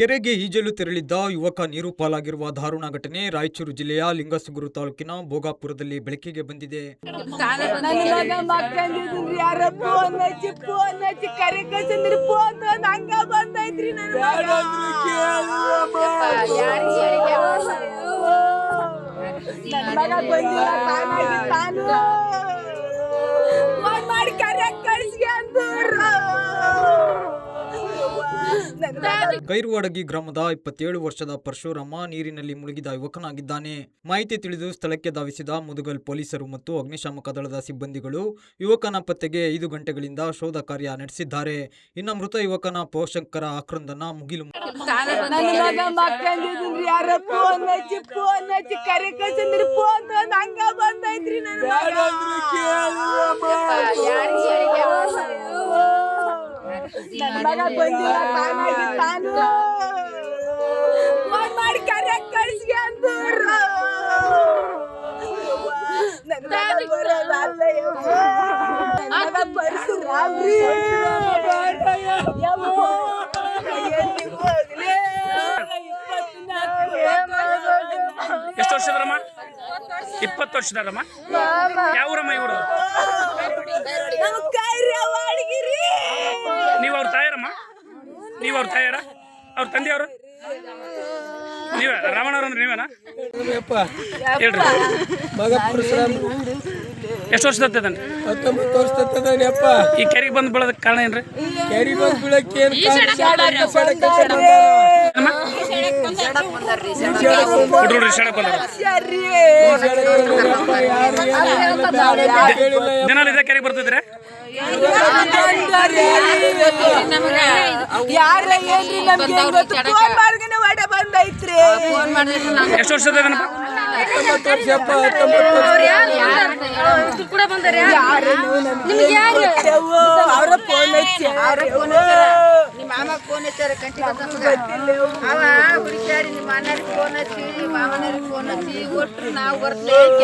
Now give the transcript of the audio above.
ಕೆರೆಗೆ ಈಜಲು ತೆರಳಿದ್ದ ಯುವಕ ನೀರು ಪಾಲಾಗಿರುವ ದಾರುಣ ಘಟನೆ ರಾಯಚೂರು ಜಿಲ್ಲೆಯ ಲಿಂಗಸುಗುರು ತಾಲೂಕಿನ ಭೋಗಾಪುರದಲ್ಲಿ ಬೆಳಕಿಗೆ ಬಂದಿದೆ. ಕೈರುವಡಗಿ ಗ್ರಾಮದ ಇಪ್ಪತ್ತೇಳು ವರ್ಷದ ಪರಶುರಾಮ ನೀರಿನಲ್ಲಿ ಮುಳುಗಿದ ಯುವಕನಾಗಿದ್ದಾನೆ. ಮಾಹಿತಿ ತಿಳಿದು ಸ್ಥಳಕ್ಕೆ ಧಾವಿಸಿದ ಮುದುಗಲ್ ಪೊಲೀಸರು ಮತ್ತು ಅಗ್ನಿಶಾಮಕ ದಳದ ಸಿಬ್ಬಂದಿಗಳು ಯುವಕನ ಪತ್ತೆಗೆ ಐದು ಗಂಟೆಗಳಿಂದ ಶೋಧ ಕಾರ್ಯ ನಡೆಸಿದ್ದಾರೆ. ಇನ್ನು ಮೃತ ಯುವಕನ ಪೋಷಕರ ಆಕ್ರಂದನ ಮುಗಿಲು ಫೋನ್ ಹಚ್ಚಿ ಫೋನ್ ಹಚ್ಚಿ ಕರೆ ಕಳ್ಸಂದ್ರಿ ಫೋನ್ ತಂದ್ ಹಂಗ ಬಂದೈತ್ರಿ ನನ್ನ ನನ್ನ ಮಗ ಬಂದಿಲ್ಲ ತಾನಾಗಿ ತಾನು ಫೋನ್ ಮಾಡಿ ಕರೆ ಕಳ್ಸಿ ಅಂದ್ರು ನನ್ನ ಮಗ ಬರೋಲ್ಲ ಅಲ್ಲ ಯವ್ವ. ನನ್ನ ಮಗ ಪರಶುರಾಮ್ರಿ. ಯವ್ವ. ಎಲ್ಲಿ ಹೋಗ್ಲಿ? ಇಪ್ಪತ್ನಾಲ್ಕು ಎಷ್ಟು ವರ್ಷದರಮ್ಮ ಇಪ್ಪತ್ತು ವರ್ಷದರಮ್ಮ ಯಾವ ಊರಮ್ಮ ಇವರು ನಮ್ಮ ಕೈರವಾಡ್ಗಿರಿ. ನೀವು ಅವ್ರ ತಾಯಾರಮ್ಮ ನೀವು ಅವ್ರ ತಾಯಾರ ಅವ್ರ ತಂದೆಯವರು? ನೀವೇ? ನೀವೇನಾ? ಹೇಳ್ರಿ. ಮಗ ಪರಶುರಾಮ್ ಎಷ್ಟು ವರ್ಷದತ್ತದನ್ರಿ ಹತ್ತೊಂಬತ್ತು ವರ್ಷ ತತ್ತದಾನಪ್ಪ ಈ ಕೆರೆಗೆ ಬಂದು ಬೀಳೋದಕ್ಕೆ ಕಾರಣ ಏನ್ರಿ? ಕೆರಿ ಬಂದ್ ಬೀಳಕ್ಕೆ ಏನ್ ಹುಡುಗರು ಬಂದಾರ ಇದೇ ಕೆರೆಗೆ ಬರ್ತಿದ್ರೆ ಯಾರ ಏನ್ರಿ ನಮ್ಗೆ ಗೊತ್ತು? ಫೋನ್ ಮಾಡ್ගෙන ಒಡೆ ಬಂದೈತ್ರಿ. ಎಷ್ಟು ವರ್ಷದನಪ್ಪ ಹತ್ತೊಂಬತ್ತು ವರ್ಷಪ್ಪ ಹತ್ತೊಂಬತ್ತು ವರ್ಷ. ಯಾರು ಗೊತ್ತೇವು? ಅವ್ರ ಫೋನ್ ಹಚ್ಚಿ ನಿಮ್ಮ ಮಾಮ ಫೋನ್ ಹಚ್ಚಾರ ಕಂಟಿ ಅವ ಹುಡುಕ್ಯಾರಿ ನಿಮ್ಮ ಅಣ್ಣರಿಗೆ ಫೋನ್ ಹಚ್ಚಿ ಮಾಮನರಿಗೆ ಫೋನ್ ಹಚ್ಚಿ ಒಟ್ರು ನಾವು ಬರ್ತೇವೆ